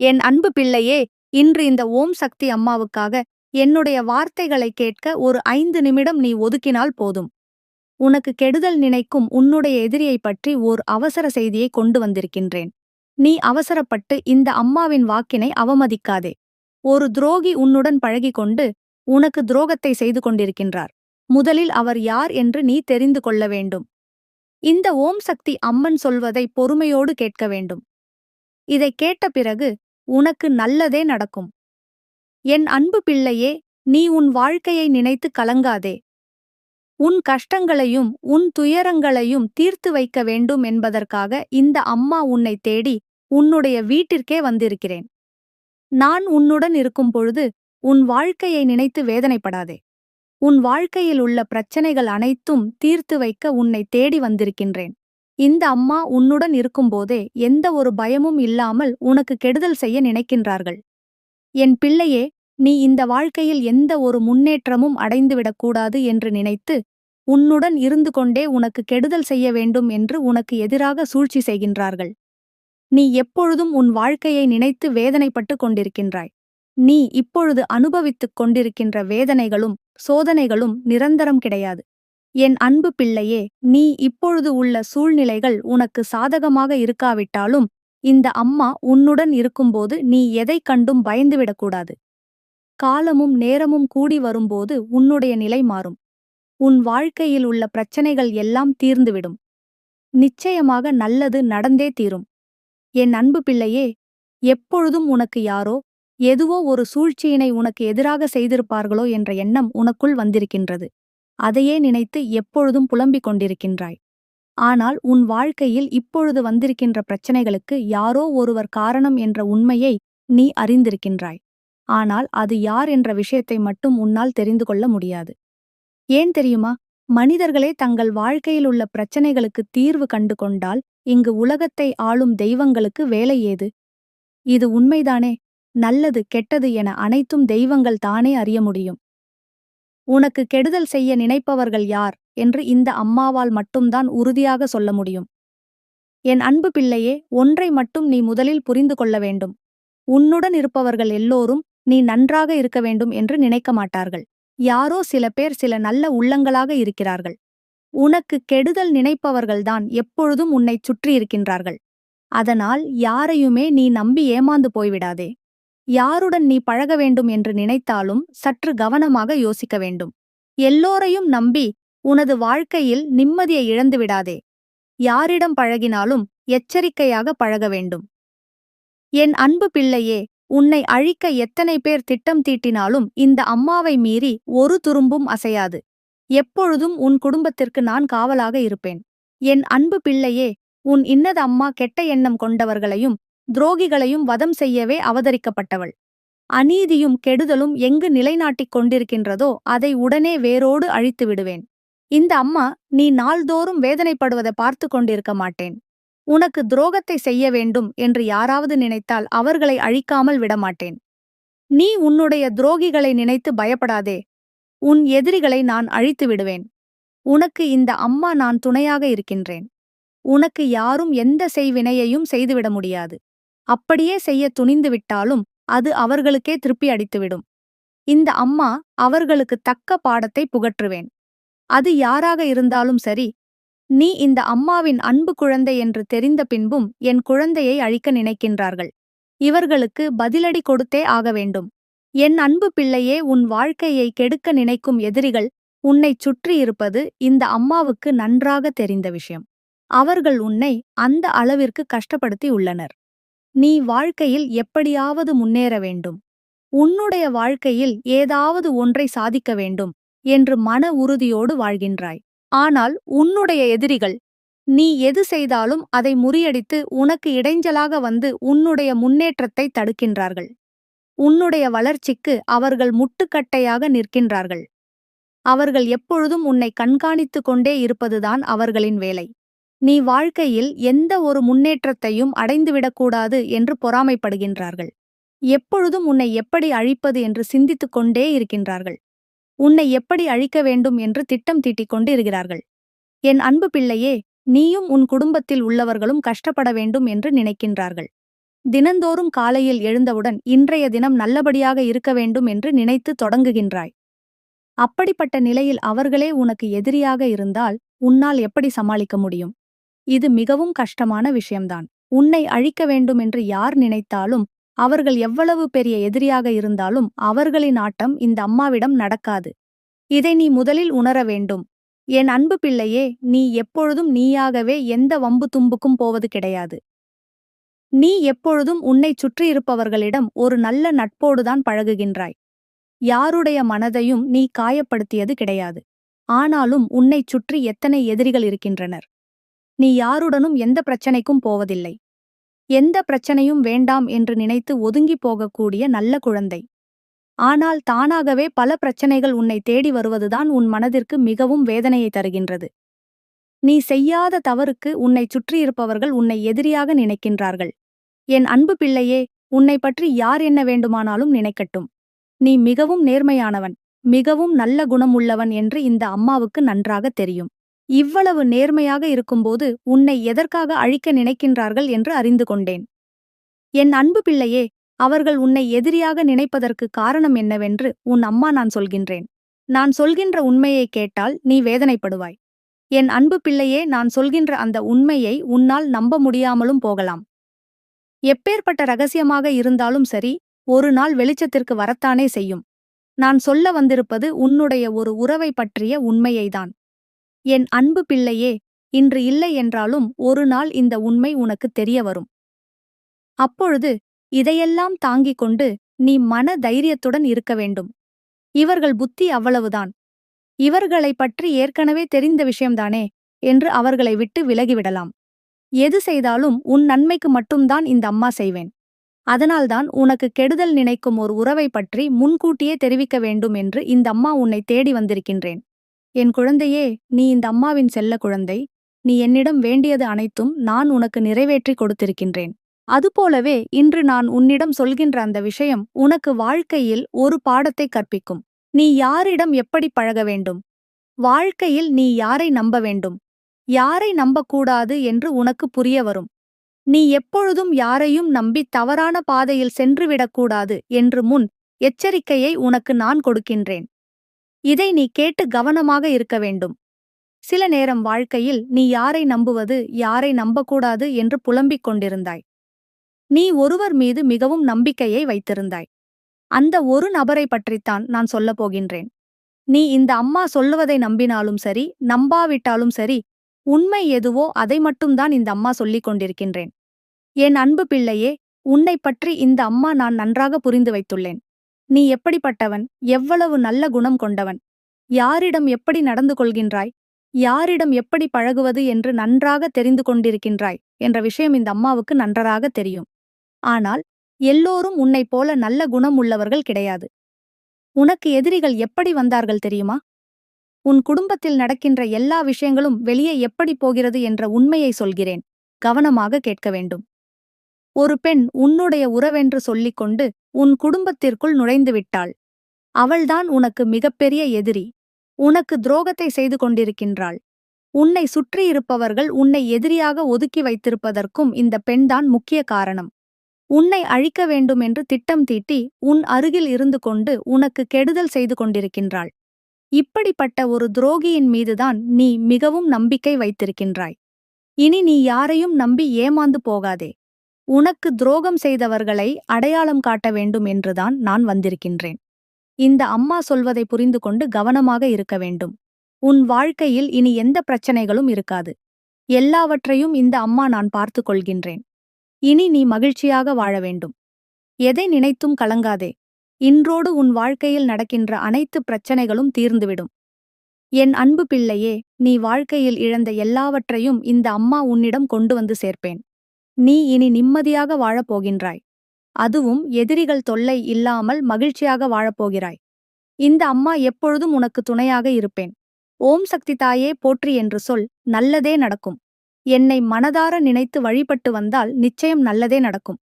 என் அன்பு பிள்ளையே இன்று இந்த ஓம் சக்தி அம்மாவுக்காக என்னுடைய வார்த்தைகளை கேட்க ஒரு ஐந்து நிமிடம் நீ ஒதுக்கினால் போதும். உனக்கு கெடுதல் நினைக்கும் உன்னுடைய எதிரியைப் பற்றி ஓர் அவசர செய்தியை கொண்டு வந்திருக்கின்றேன். நீ அவசரப்பட்டு இந்த அம்மாவின் வாக்கினை அவமதிக்காதே. ஒரு துரோகி உன்னுடன் பழகி கொண்டு உனக்கு துரோகத்தை செய்து கொண்டிருக்கின்றார். முதலில் அவர் யார் என்று நீ தெரிந்து கொள்ள வேண்டும். இந்த ஓம் சக்தி அம்மன் சொல்வதை பொறுமையோடு கேட்க வேண்டும். இதை கேட்ட பிறகு உனக்கு நல்லதே நடக்கும். என் அன்பு பிள்ளையே நீ உன் வாழ்க்கையை நினைத்து கலங்காதே. உன் கஷ்டங்களையும் உன் துயரங்களையும் தீர்த்து வைக்க வேண்டும் என்பதற்காக இந்த அம்மா உன்னை தேடி உன்னுடைய வீட்டிற்கே வந்திருக்கிறேன். நான் உன்னுடன் இருக்கும் பொழுது உன் வாழ்க்கையை நினைத்து வேதனைப்படாதே. உன் வாழ்க்கையில் உள்ள பிரச்சனைகள் அனைத்தும் தீர்த்து வைக்க உன்னை தேடி வந்திருக்கின்றேன். இந்த அம்மா உன்னுடன் இருக்கும்போதே எந்த ஒரு பயமும் இல்லாமல் உனக்கு கெடுதல் செய்ய நினைக்கின்றார்கள். என் பிள்ளையே நீ இந்த வாழ்க்கையில் எந்த ஒரு முன்னேற்றமும் அடைந்துவிடக்கூடாது என்று நினைத்து உன்னுடன் இருந்து கொண்டே உனக்கு கெடுதல் செய்ய வேண்டும் என்று உனக்கு எதிராக சூழ்ச்சி செய்கின்றார்கள். நீ எப்பொழுதும் உன் வாழ்க்கையை நினைத்து வேதனைப்பட்டு கொண்டிருக்கின்றாய். நீ இப்பொழுது அனுபவித்துக் கொண்டிருக்கின்ற வேதனைகளும் சோதனைகளும் நிரந்தரம் கிடையாது. என் அன்பு பிள்ளையே நீ இப்பொழுது உள்ள சூழ்நிலைகள் உனக்கு சாதகமாக இருக்காவிட்டாலும் இந்த அம்மா உன்னுடன் இருக்கும்போது நீ எதைக் கண்டும் பயந்துவிடக்கூடாது காலமும் நேரமும் கூடி வரும்போது உன்னுடைய நிலை மாறும். உன் வாழ்க்கையில் உள்ள பிரச்சனைகள் எல்லாம் தீர்ந்துவிடும். நிச்சயமாக நல்லது நடந்தே தீரும். என் அன்பு பிள்ளையே எப்பொழுதும் உனக்கு யாரோ எதுவோ ஒரு சூழ்ச்சியினை உனக்கு எதிராக செய்திருப்பார்களோ என்ற எண்ணம் உனக்குள் வந்திருக்கின்றது. அதையே நினைத்து எப்பொழுதும் புலம்பிக் கொண்டிருக்கின்றாய். ஆனால் உன் வாழ்க்கையில் இப்பொழுது வந்திருக்கின்ற பிரச்சனைகளுக்கு யாரோ ஒருவர் காரணம் என்ற உண்மையை நீ அறிந்திருக்கின்றாய். ஆனால் அது யார் என்ற விஷயத்தை மட்டும் உன்னால் தெரிந்து கொள்ள முடியாது. ஏன் தெரியுமா? மனிதர்களே தங்கள் வாழ்க்கையில் உள்ள பிரச்சனைகளுக்கு தீர்வு கண்டு கொண்டால் இங்கு உலகத்தை ஆளும் தெய்வங்களுக்கு வேலை ஏது? இது உண்மைதானே? நல்லது கெட்டது என அனைத்தும் தெய்வங்கள் தானே அறிய முடியும். உனக்கு கெடுதல் செய்ய நினைப்பவர்கள் யார்? என்று இந்த அம்மாவால் மட்டும்தான் உறுதியாக சொல்ல முடியும். என் அன்பு பிள்ளையே ஒன்றை மட்டும் நீ முதலில் புரிந்து கொள்ள வேண்டும். உன்னுடன் இருப்பவர்கள் எல்லோரும் நீ நன்றாக இருக்க வேண்டும் என்று நினைக்க மாட்டார்கள். யாரோ சில பேர் சில நல்ல உள்ளங்களாக இருக்கிறார்கள். உனக்கு கெடுதல் நினைப்பவர்கள்தான் எப்பொழுதும் உன்னைச் சுற்றியிருக்கின்றார்கள் அதனால் யாரையுமே நீ நம்பி ஏமாந்து போய்விடாதே. யாருடன் நீ பழக வேண்டும் என்று நினைத்தாலும் சற்று கவனமாக யோசிக்க வேண்டும். எல்லோரையும் நம்பி உனது வாழ்க்கையில் நிம்மதியை இழந்துவிடாதே. யாரிடம் பழகினாலும் எச்சரிக்கையாக பழக வேண்டும். என் அன்பு பிள்ளையே உன்னை அழிக்க எத்தனை பேர் திட்டம் தீட்டினாலும் இந்த அம்மாவை மீறி ஒரு துரும்பும் அசையாது. எப்பொழுதும் உன் குடும்பத்திற்கு நான் காவலாக இருப்பேன். என் அன்பு பிள்ளையே உன் இன்னது அம்மா கெட்ட எண்ணம் கொண்டவர்களையும் துரோகிகளையும் வதம் செய்யவே அவதரிக்கப்பட்டவள். அநீதியும் கெடுதலும் எங்கு நிலைநாட்டிக் கொண்டிருக்கின்றதோ அதை உடனே வேரோடு அழித்து விடுவேன். இந்த அம்மா நீ நாள்தோறும் வேதனைப்படுவதை பார்த்து கொண்டிருக்க மாட்டேன். உனக்கு துரோகத்தை செய்ய வேண்டும் என்று யாராவது நினைத்தால் அவர்களை அழிக்காமல் விடமாட்டேன் நீ உன்னுடைய துரோகிகளை நினைத்து பயப்படாதே. உன் எதிரிகளை நான் அழித்து விடுவேன். உனக்கு இந்த அம்மா நான் துணையாக இருக்கின்றேன். உனக்கு யாரும் எந்த செய்வினையையும் செய்துவிட முடியாது. அப்படியே செய்ய துணிந்து விட்டாலும் அது அவர்களுக்கே திருப்பி அடித்துவிடும். இந்த அம்மா அவர்களுக்கு தக்க பாடத்தை புகற்றுவேன். அது யாராக இருந்தாலும் சரி நீ இந்த அம்மாவின் அன்பு குழந்தை என்று தெரிந்த பின்பும் என் குழந்தையை அழிக்க நினைக்கின்றார்கள். இவர்களுக்கு பதிலடி கொடுத்தே ஆக வேண்டும். என் அன்பு பிள்ளையே உன் வாழ்க்கையை கெடுக்க நினைக்கும் எதிரிகள் உன்னைச் சுற்றியிருப்பது இந்த அம்மாவுக்கு நன்றாக தெரிந்த விஷயம். அவர்கள் உன்னை அந்த அளவிற்கு கஷ்டப்படுத்தி உள்ளனர். நீ வாழ்க்கையில் எப்படியாவது முன்னேற வேண்டும். உன்னுடைய வாழ்க்கையில் ஏதாவது ஒன்றை சாதிக்க வேண்டும் என்று மன உறுதியோடு வாழ்கின்றாய். ஆனால் உன்னுடைய எதிரிகள் நீ எது செய்தாலும் அதை முறியடித்து உனக்கு இடைஞ்சலாக வந்து உன்னுடைய முன்னேற்றத்தை தடுக்கின்றார்கள். உன்னுடைய வளர்ச்சிக்கு அவர்கள் முட்டுக்கட்டையாக நிற்கின்றார்கள். அவர்கள் எப்பொழுதும் உன்னை கண்காணித்து கொண்டே இருப்பதுதான் அவர்களின் வேலை. நீ வாழ்க்கையில் எந்த ஒரு முன்னேற்றத்தையும் அடைந்துவிடக்கூடாது என்று பொறாமைப்படுகின்றார்கள். எப்பொழுதும் உன்னை எப்படி அழிப்பது என்று சிந்தித்துக் கொண்டே இருக்கின்றார்கள். உன்னை எப்படி அழிக்க வேண்டும் என்று திட்டம் தீட்டிக் கொண்டு இருக்கிறார்கள் என் அன்பு பிள்ளையே நீயும் உன் குடும்பத்தில் உள்ளவர்களும் கஷ்டப்பட வேண்டும் என்று நினைக்கின்றார்கள். தினந்தோறும் காலையில் எழுந்தவுடன் இன்றைய தினம் நல்லபடியாக இருக்க வேண்டும் என்று நினைத்து தொடங்குகின்றாய். அப்படிப்பட்ட நிலையில் அவர்களே உனக்கு எதிரியாக இருந்தால் உன்னால் எப்படி சமாளிக்க முடியும்? இது மிகவும் கஷ்டமான விஷயம்தான். உன்னை அழிக்க வேண்டும் என்று யார் நினைத்தாலும் அவர்கள் எவ்வளவு பெரிய எதிரியாக இருந்தாலும் அவர்களின் ஆட்டம் இந்த அம்மாவிடம் நடக்காது. இதை நீ முதலில் உணர வேண்டும். என் அன்பு பிள்ளையே நீ எப்பொழுதும் நீயாகவே எந்த வம்பு தும்புக்கும் போவது கிடையாது. நீ எப்பொழுதும் உன்னைச் சுற்றியிருப்பவர்களிடம் ஒரு நல்ல நட்போடுதான் பழகுகின்றாய். யாருடைய மனதையும் நீ காயப்படுத்தியது கிடையாது. ஆனாலும் உன்னைச் சுற்றி எத்தனை எதிரிகள் இருக்கின்றனர். நீ யாருடனும் எந்த பிரச்சனைக்கும் போவதில்லை. எந்த பிரச்சனையும் வேண்டாம் என்று நினைத்து ஒதுங்கிப் போகக்கூடிய நல்ல குழந்தை. ஆனால் தானாகவே பல பிரச்சனைகள் உன்னை தேடி வருவதுதான் உன் மனதிற்கு மிகவும் வேதனையை தருகின்றது. நீ செய்யாத தவறுக்கு உன்னை சுற்றியிருப்பவர்கள் உன்னை எதிரியாக நினைக்கின்றார்கள். என் அன்பு பிள்ளையே உன்னை பற்றி யார் என்ன வேண்டுமானாலும் நினைக்கட்டும். நீ மிகவும் நேர்மையானவன் மிகவும் நல்ல குணமுள்ளவன் என்று இந்த அம்மாவுக்கு நன்றாக தெரியும். இவ்வளவு நேர்மையாக இருக்கும்போது உன்னை எதற்காக அழிக்க நினைக்கின்றார்கள் என்று அறிந்து கொண்டேன். என் அன்பு பிள்ளையே அவர்கள் உன்னை எதிரியாக நினைப்பதற்கு காரணம் என்னவென்று உன் அம்மா நான் சொல்கின்றேன். நான் சொல்கின்ற உண்மையை கேட்டால் நீ வேதனைப்படுவாய். என் அன்பு பிள்ளையே நான் சொல்கின்ற அந்த உண்மையை உன்னால் நம்ப முடியாமலும் போகலாம். எப்பேற்பட்ட ரகசியமாக இருந்தாலும் சரி ஒரு நாள் வெளிச்சத்திற்கு வரத்தானே செய்யும். நான் சொல்ல வந்திருப்பது உன்னுடைய ஒரு உறவை பற்றிய உண்மையைதான். என் அன்பு பிள்ளையே இன்று இல்லை என்றாலும் ஒரு நாள் இந்த உண்மை உனக்கு தெரிய வரும். அப்பொழுது இதையெல்லாம் தாங்கிக் கொண்டு நீ மன தைரியத்துடன் இருக்க வேண்டும். இவர்கள் புத்தி அவ்வளவுதான். இவர்களைப் பற்றி ஏற்கனவே தெரிந்த விஷயம்தானே என்று அவர்களை விட்டு விலகிவிடலாம். எது செய்தாலும் உன் நன்மைக்கு மட்டும்தான் இந்த அம்மா செய்வேன். அதனால்தான் உனக்கு கெடுதல் நினைக்கும் ஒரு உறவை பற்றி முன்கூட்டியே தெரிவிக்க வேண்டும் என்று இந்த அம்மா உன்னை தேடி வந்திருக்கின்றேன். என் குழந்தையே நீ இந்த அம்மாவின் செல்ல குழந்தை. நீ என்னிடம் வேண்டியது அனைத்தும் நான் உனக்கு நிறைவேற்றி கொடுத்திருக்கின்றேன். அதுபோலவே இன்று நான் உன்னிடம் சொல்கின்ற அந்த விஷயம் உனக்கு வாழ்க்கையில் ஒரு பாடத்தை கற்பிக்கும். நீ யாரிடம் எப்படி பழக வேண்டும்? வாழ்க்கையில் நீ யாரை நம்ப வேண்டும்? யாரை நம்பக்கூடாது என்று உனக்கு புரிய வரும். நீ எப்பொழுதும் யாரையும் நம்பி தவறான பாதையில் சென்றுவிடக்கூடாது என்று முன் எச்சரிக்கையை உனக்கு நான் கொடுக்கின்றேன். இதை நீ கேட்டு கவனமாக இருக்க வேண்டும். சில நேரம் வாழ்க்கையில் நீ யாரை நம்புவது யாரை நம்பக்கூடாது என்று புலம்பிக் கொண்டிருந்தாய். நீ ஒருவர் மீது மிகவும் நம்பிக்கையை வைத்திருந்தாய். அந்த ஒரு நபரை பற்றித்தான் நான் சொல்லப் போகின்றேன். நீ இந்த அம்மா சொல்லுவதை நம்பினாலும் சரி நம்பாவிட்டாலும் சரி உண்மை எதுவோ அதை மட்டும்தான் இந்த அம்மா சொல்லிக் கொண்டிருக்கின்றேன். என் அன்பு பிள்ளையே உன்னை பற்றி இந்த அம்மா நான் நன்றாக புரிந்து வைத்துள்ளேன். நீ எப்படிப்பட்டவன்? எவ்வளவு நல்ல குணம் கொண்டவன்? யாரிடம் எப்படி நடந்து கொள்கின்றாய்? யாரிடம் எப்படி பழகுவது என்று நன்றாக தெரிந்து கொண்டிருக்கின்றாய்? என்ற விஷயம் இந்த அம்மாவுக்கு நன்றாக தெரியும். ஆனால் எல்லோரும் உன்னைப் போல நல்ல குணம் உள்ளவர்கள் கிடையாது. உனக்கு எதிரிகள் எப்படி வந்தார்கள் தெரியுமா? உன் குடும்பத்தில் நடக்கின்ற எல்லா விஷயங்களும் வெளியே எப்படி போகிறது என்ற உண்மையை சொல்கிறேன். கவனமாக கேட்க வேண்டும். ஒரு பெண் உன்னுடைய உறவென்று சொல்லிக் கொண்டு உன் குடும்பத்திற்குள் நுழைந்துவிட்டாள். அவள்தான் உனக்கு மிகப்பெரிய எதிரி. உனக்கு துரோகத்தை செய்து கொண்டிருக்கின்றாள். உன்னை சுற்றியிருப்பவர்கள் உன்னை எதிரியாக ஒதுக்கி வைத்திருப்பதற்கும் இந்த பெண்தான் முக்கிய காரணம். உன்னை அழிக்க வேண்டும் என்று திட்டம் தீட்டி உன் அருகில் இருந்து கொண்டு உனக்கு கெடுதல் செய்து கொண்டிருக்கின்றாள். இப்படிப்பட்ட ஒரு துரோகியின் மீதுதான் நீ மிகவும் நம்பிக்கை வைத்திருக்கின்றாய். இனி நீ யாரையும் நம்பி ஏமாந்து போகாதே. உனக்கு துரோகம் செய்தவர்களை அடையாளம் காட்ட வேண்டும் என்றுதான் நான் வந்திருக்கின்றேன். இந்த அம்மா சொல்வதை புரிந்து கொண்டு கவனமாக இருக்க வேண்டும். உன் வாழ்க்கையில் இனி எந்த பிரச்சனைகளும் இருக்காது. எல்லாவற்றையும் இந்த அம்மா நான் பார்த்து கொள்கின்றேன். இனி நீ மகிழ்ச்சியாக வாழ வேண்டும். எதை நினைத்தும் கலங்காதே. இன்றோடு உன் வாழ்க்கையில் நடக்கின்ற அனைத்து பிரச்சனைகளும் தீர்ந்துவிடும். என் அன்பு பிள்ளையே நீ வாழ்க்கையில் இழந்த எல்லாவற்றையும் இந்த அம்மா உன்னிடம் கொண்டு வந்து சேர்ப்பேன். நீ இனி நிம்மதியாக வாழப்போகின்றாய். அதுவும் எதிரிகள் தொல்லை இல்லாமல் மகிழ்ச்சியாக வாழப்போகிறாய். இந்த அம்மா எப்பொழுதும் உனக்கு துணையாக இருப்பேன். ஓம் சக்தி தாயே போற்றி என்று சொல் நல்லதே நடக்கும். என்னை மனதார நினைத்து வழிபட்டு வந்தால் நிச்சயம் நல்லதே நடக்கும்.